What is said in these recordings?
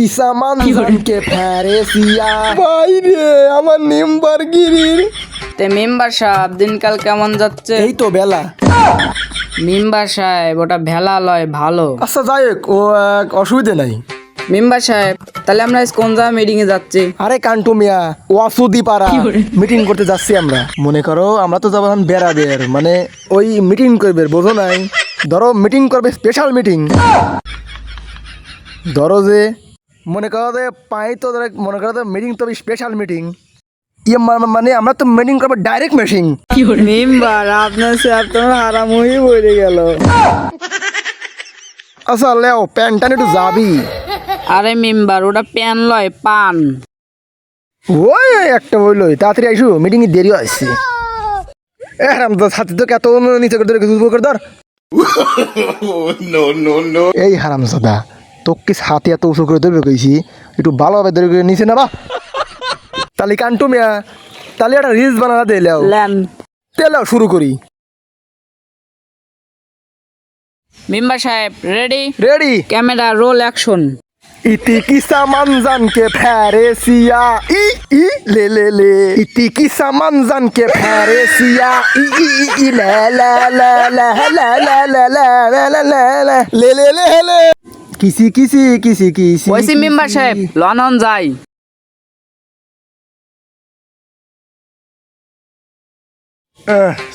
কি সামান ফেরেসিয়া ভাই রে আমার নিম্বার গিরির তে মেম্বার সাহেব দিনকাল কেমন যাচ্ছে? এই তো বেলা। মেম্বার সাহেব ওটা ভেলা লয় ভালো। আচ্ছা যাই হোক ও এক অসুবিধে নাই। মেম্বার সাহেব তাহলে আমরা আজ কোন জায়গায় মিটিং এ যাচ্ছি? আরে কান্টু মিয়া ওয়াসুদি পাড়া। মিটিং করতে যাচ্ছি আমরা। মনে করো আমরা তো যাব এখন বেড়াবের মানে ওই মিটিং করবে বোঝো নাই। ধরো মিটিং করবে স্পেশাল মিটিং ধরো যে মনে করো যে পাই তো ধরো মনে করো তো মিটিং তো স্পেশাল মিটিং ইয়ে মানে আমরা তো মিটিং করব ডাইরেক্ট মিটিং মেম্বার আপনার সাহেব তোমার হারামহি বলে গেল। আচ্ছা লেও প্যান্টটা একটু যাবি। আরে মেম্বার ওটা প্যান লয় পান। ওই একটা বলল তাড়াতাড়ি আইসু মিটিং দেরি আসছে এ হারাম তো ছাতি তো কত নিচে করে ধরে কিছু করে ধর এই হারাম সাদা তোকে ছাতি এত উঁচু করে ধরবে কইছি একটু ভালোভাবে ধরে করে নিচে না বা তাহলে কান্টু মিয়া তাহলে একটা রিলস বানানা দিলাও ল্যান তেলাও শুরু করি মেম্বার সাহেব ready ready camera roll action ইতি কি সামান জান কে ফেরেসিয়া ই ই লে লে লে ইতি কি সামান জান কে ফেরেসিয়া ই ই ই ই লা লা লা লা লা লা লা লা লা লা লা লা লে লে লে লে কিসি কিসি কিসি কিসি ওইসি মেম্বার সাহেব লন্ডন যাই।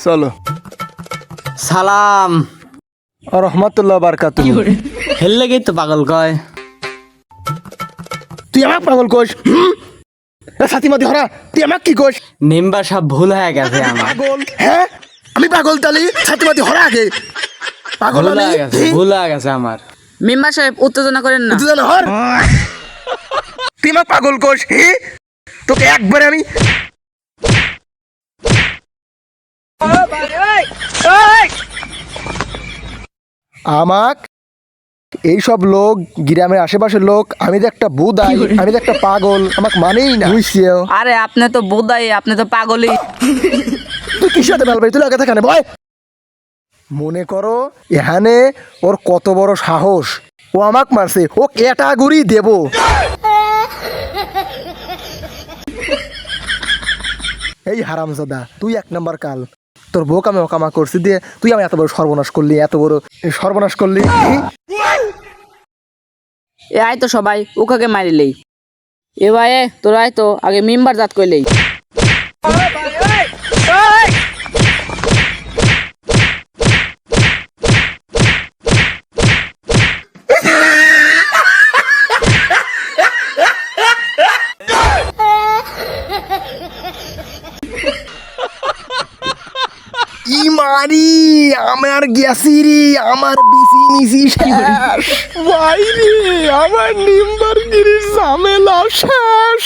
চলো। সালাম। রহমতুল্লাহ বারকাতু। হেললে গেই তো পাগল কয়। তুই আমাক পাগল কোষ সাথী মাতি হরা তুই আমাক কি কোষ মেম্বার সব ভুল হয়ে গেছে আমার। পাগল। হ্যাঁ? আমি পাগল তালি ছাতি মাতি হরা আগে। পাগল হয়ে ভুল হয়ে গেছে আমার। মেম্বার সাহেব উত্তেজনা করেন না। তুই জানো হর। তুই আমাক পাগল কোষ হে? তোকে একবারে আমি আমাক এইসব লোক গ্রামের আশেপাশের লোক আমি যে একটা বুদাই আমি যে একটা পাগল আমাকে মানেই না। বুঝছিও। আরে আপনি তো বোধাই আপনি তো পাগলই। তুই কিসের সাথে বেল তুই আগে থাকানে ভয় মনে করো, এখানে ওর কত বড় সাহস। ও আমাক মারছে, ও ক্যাটাগরি দেব। এই হারামজাদা, তুই এক নাম্বার কাল। তোর বউক আমি ওকামা করছি দিয়ে তুই আমি এত বড় সর্বনাশ করলি, এত বড় সর্বনাশ করলি। এ আয় তো সবাই, ওখাকে মারিলেই। এ ভাই তোর আয় তো, আগে মেম্বার জাত কইলেই। ই মারি আমার রে আমার বিসি মিসি শেষ বাইরে আমার নিম্বার গিরির ঝামেলা শেষ।